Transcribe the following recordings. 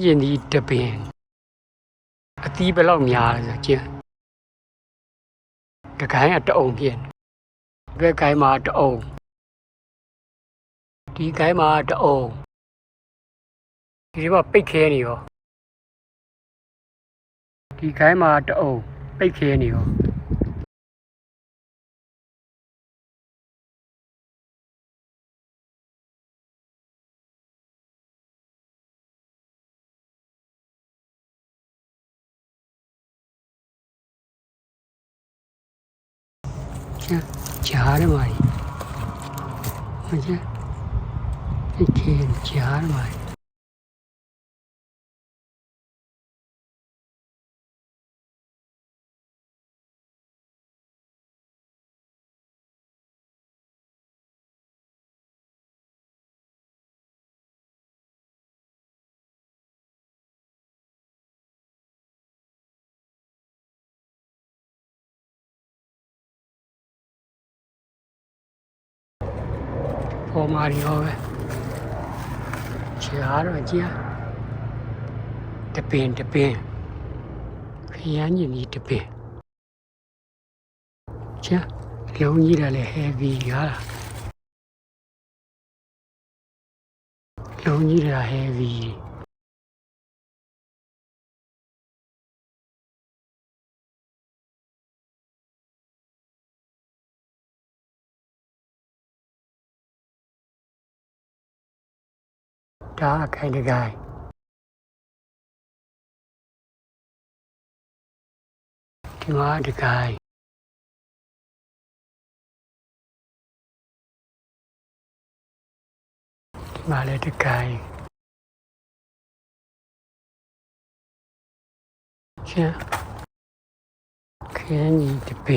ညင်ဒီတပင်အသီးဘယ်လောက်များလဲဆိုကျင်တကိုင်းကတအုံဖြစ်နေဘက်ကိုင်းမှာတအုံဒီကိုင်းမှာတအုံဒီမှာပိတ်ခဲနေရောဒီကိုင်းမှာတအုံပိတ်ခဲနေရော ကျကြားရမှာမကျဒီ ပေါ်မာရီဟောပဲကြားတော့ကြားတပင်တပင်ခရမ်းကြီးဒီတပင်ကြားလုံးကြီးတယ်လေ heavy ရလားလုံးကြီးတယ် heavy ဒါအခိုင်တကိုင်ဒီမှာတကိုင်ဒီမှာလည်းတကိုင်ချင်းခင်းကြီးတပ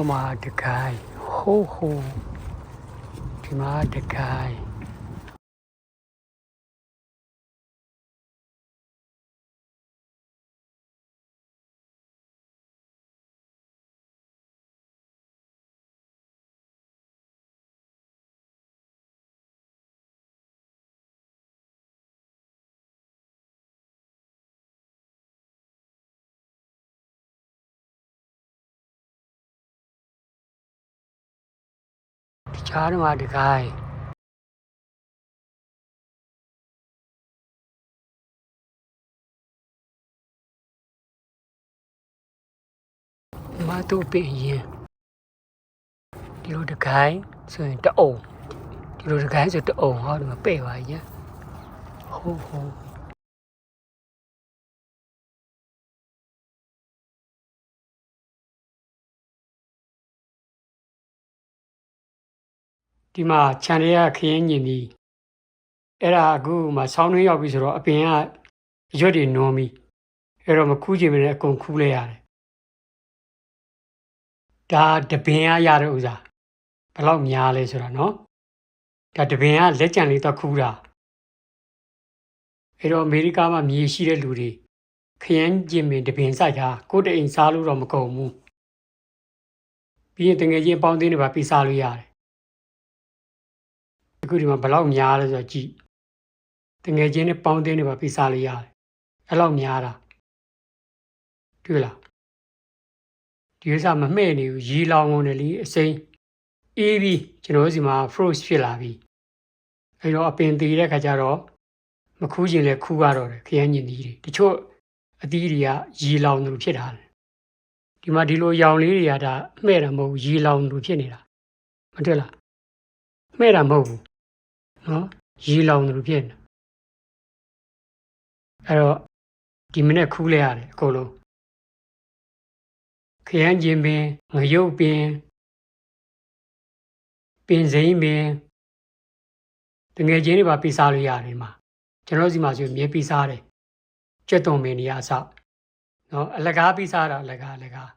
င်မကြဟုတ်ညာဟိုးမကြ ဒါတကိုင်အောက်မှာတကိုင်ဟိုးဟိုးဒီမှာတကိုင်ဒီချားမှာတကိုင်ဒီ ဒီလိုတကိုင်ဆိုရင်တအုံဒီလိုတကိုင်ဆိုတအုံဟောဒီမှာပဲ့ပါရင်ဟိုးဟိုးဒီမှာခြံတွေကခရင်ညင်ပြီးအဲ့ဒါအခုမှဆောင်းနှင်းရောက်ပြီဆိုတော့အပင်ကရွက်တွေနွန်ပြီအဲ့တော့မခူးချင်မနဲ့အကုန်ခူးလိုက်ရတယ်ဒါတပင်ကရတဲ့ဥစားဘယ်လောက်များလဲဆိုတာနော်ဒါတပင်ကလက်ကြံလေးတော့ခူးတာအဲ့တော့အမေရိကမှာမြေရှိတဲ့လူတွေခရမ်းကျင်ပင်တပင်စိုက်တာကိုယ့်တအိမ်စားလို့တော့မကုန်ဘူးပြီးရင်တငယ်ချင်းပေါင်းသင်းတွေပါပြီးစားလို့ရတယ် အခုဒီမှာဘယ်လောက်များလဲဆိုတော့ကြည့်တငယ်ချင်းနဲ့ပေါင်းတင်းနေပါပြစားလို့ရတယ်အဲ့လောက်များတာတွေ့လားဒီဥစ္စာမမှဲ့နေဘူးရီလောင်ကုန်တယ်လीအစိမ်းအေးပြီးကျွန်တော်တို့စီမှာ frost ဖြစ်လာပြီအဲ့တော့အပင်သေးတဲ့ခါကျတော့မခူးခြင်းလဲခူးရတော့တယ်ခရမ်းညင်သီးတွေတချို့အသီးတွေကရီလောင်လို့ဖြစ်တာတယ်ဒီမှာဒီလိုရောင်လေးတွေကဒါမှဲ့တာမဟုတ်ဘူးရီလောင်လို့ဖြစ်နေတာမတွေ့လားမှဲ့တာမဟုတ်ဘူး နော်ရေလောင်တယ်လို့ဖြစ်နေအဲ့တော့ဒီမနေ့ခူးလိုက်ရတယ်အကုန်လုံးခရမ်းကျင်ပင်ငရုတ်ပင်ပင်စိမ်းပင်တငယ်ချင်းတွေပါပြစားလို့ရတယ်ဒီမှာကျွန်တော်စီမှာဆိုရင်မြေပြစားတယ်ကြက်သွန်ပင်တွေအစနော်အလကားပြစားတာအလကားအလကား